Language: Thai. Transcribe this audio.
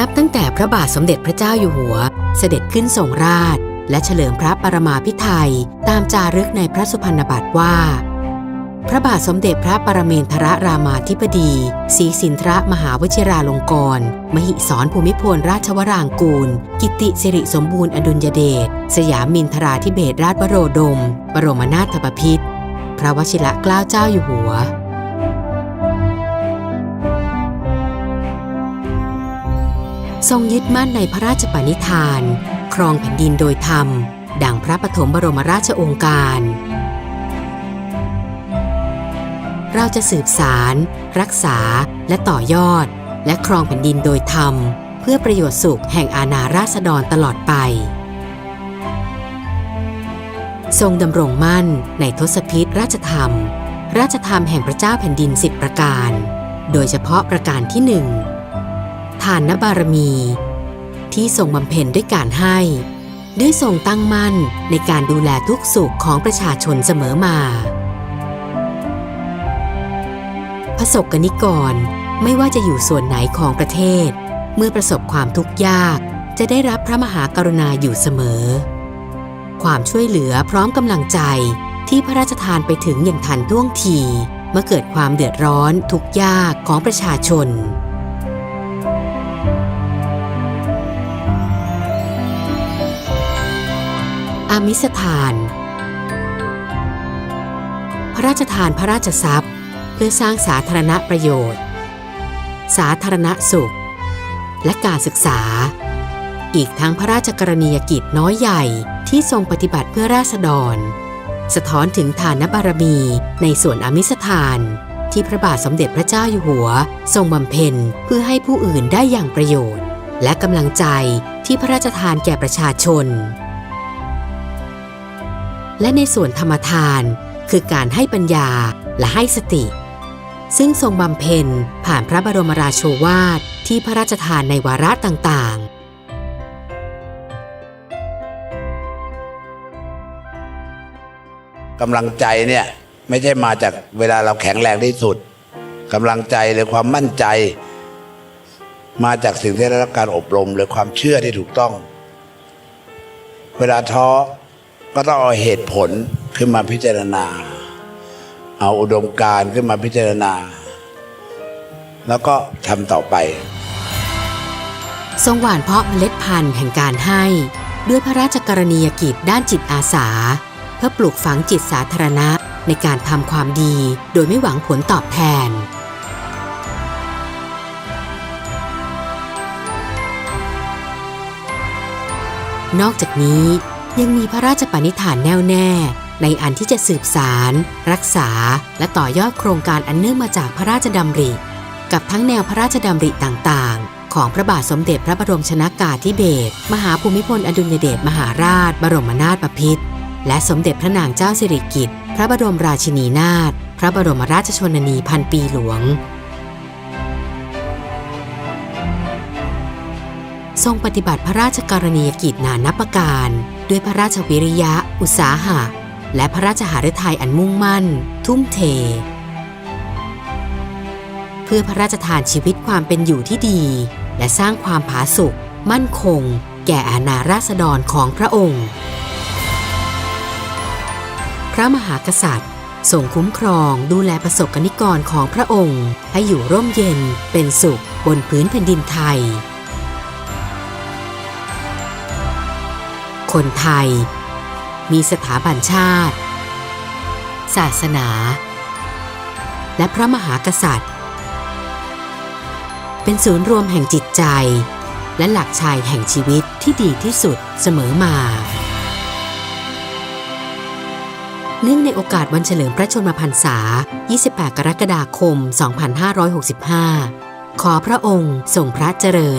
นับตั้งแต่พระบาทสมเด็จพระเจ้าอยู่หัว เสด็จขึ้นทรงราช และเฉลิมพระปรมาภิไธยตามจารึกในพระสุพรรณบัตรว่า พระบาทสมเด็จพระปรเมนทรรามาธิบดีศรีสินทรมหาวชิราลงกรณ์มหิสรภูมิพลราชวรางกูล กิติสิริสมบูรณ์อดุลยเดชสยามมินทราธิเบศราชวโรดม บรมนาถบพิตรพระวชิระเกล้าเจ้าอยู่หัว ทรงยึดมั่นในพระราชปณิธาน ครองแผ่นดินโดยธรรม ดังพระปฐมบรมราชองค์การ เราจะสืบสาร รักษาและต่อยอด และครองแผ่นดินโดยธรรม เพื่อประโยชน์สุขแห่งอาณาราษฎรตลอดไป ทรงดำรงมั่นในทศพิธราชธรรม ราชธรรมแห่งพระเจ้าแผ่นดินสิบประการ โดยเฉพาะประการที่หนึ่ง ทานนบารมี ที่ทรงบำเพ็ญด้วยการให้ด้วยทรงตั้งมั่นในการดูแลทุกสุขของประชาชนเสมอมาพระสกนิกรไม่ว่าจะอยู่ส่วนไหนของประเทศ เมื่อประสบความทุกข์ยากจะได้รับพระมหากรุณาอยู่เสมอ ความช่วยเหลือพร้อมกำลังใจที่พระราชทานไปถึงอย่างทันท่วงทีเมื่อเกิดความเดือดร้อนทุกข์ยากของประชาชน มิสทาน พระราชทานพระราชทรัพย์ เพื่อสร้างสาธารณประโยชน์ สาธารณสุข และการศึกษา อีกทั้งพระราชกรณียกิจน้อยใหญ่ที่ทรงปฏิบัติเพื่อราษฎร สะท้อนถึงฐานบารมีในส่วนอมิสทาน ที่พระบาทสมเด็จพระเจ้าอยู่หัว ทรงบำเพ็ญเพื่อให้ผู้อื่นได้อย่างประโยชน์ และกำลังใจที่พระราชทานแก่ประชาชน และในส่วนธรรมทาน คือการให้ปัญญาและให้สติ ซึ่งทรงบำเพ็ญผ่านพระบรมราโชวาทที่พระราชทานในวาระต่างๆกำลังใจเนี่ยไม่ใช่มาจากเวลาเราแข็งแรงที่สุดกำลังใจหรือความมั่นใจ มาจากสิ่งที่ได้รับการอบรมหรือความเชื่อที่ถูกต้อง เวลาท้อ ก็ต้องเอาเหตุผลขึ้นมาพิจารณา เอาอุดมการณ์ขึ้นมาพิจารณา แล้วก็ทำต่อไป ทรงหว่านเพาะเมล็ดพันธุ์แห่งการให้ ด้วยพระราชกรณียกิจด้านจิตอาสา เพื่อปลูกฝังจิตสาธารณะในการทำความดีโดยไม่หวังผลตอบแทนนอกจากนี้ ยังมีพระราชปณิธานแน่วแน่ ในอันที่จะสืบสาร รักษา และต่อยอดโครงการอันเนื่องมาจากพระราชดำริ กับทั้งแนวพระราชดำริต่างๆ ของพระบาทสมเด็จพระบรมชนากาธิเบศรมหาภูมิพลอดุลยเดชมหาราช บรมนาถบพิตรและสมเด็จพระนางเจ้าสิริกิติ์พระบรมราชินีนาถพระบรมราชชนนีพันปีหลวงทรงปฏิบัติพระราชกรณียกิจนานับประการ ด้วยพระราชวิริยะ อุตสาหะ และพระราชหฤทัยอันมุ่งมั่น ทุ่มเท เพื่อพระราชทานชีวิตความเป็นอยู่ที่ดี และสร้างความผาสุกมั่นคง แก่อาณาราษฎรของพระองค์ พระมหากษัตริย์ทรงคุ้มครองดูแลประสบกนิกรของพระองค์ ให้อยู่ร่มเย็นเป็นสุขบนพื้นแผ่นดินไทย คนไทย มีสถาบันชาติ ศาสนา และพระมหากษัตริย์ เป็นศูนย์รวมแห่งจิตใจ และหลักชัยแห่งชีวิตที่ดีที่สุดเสมอมาเนื่องในโอกาสวันเฉลิมพระชนมพรรษา 28 กรกฎาคม 2565 ขอพระองค์ทรงพระเจริญ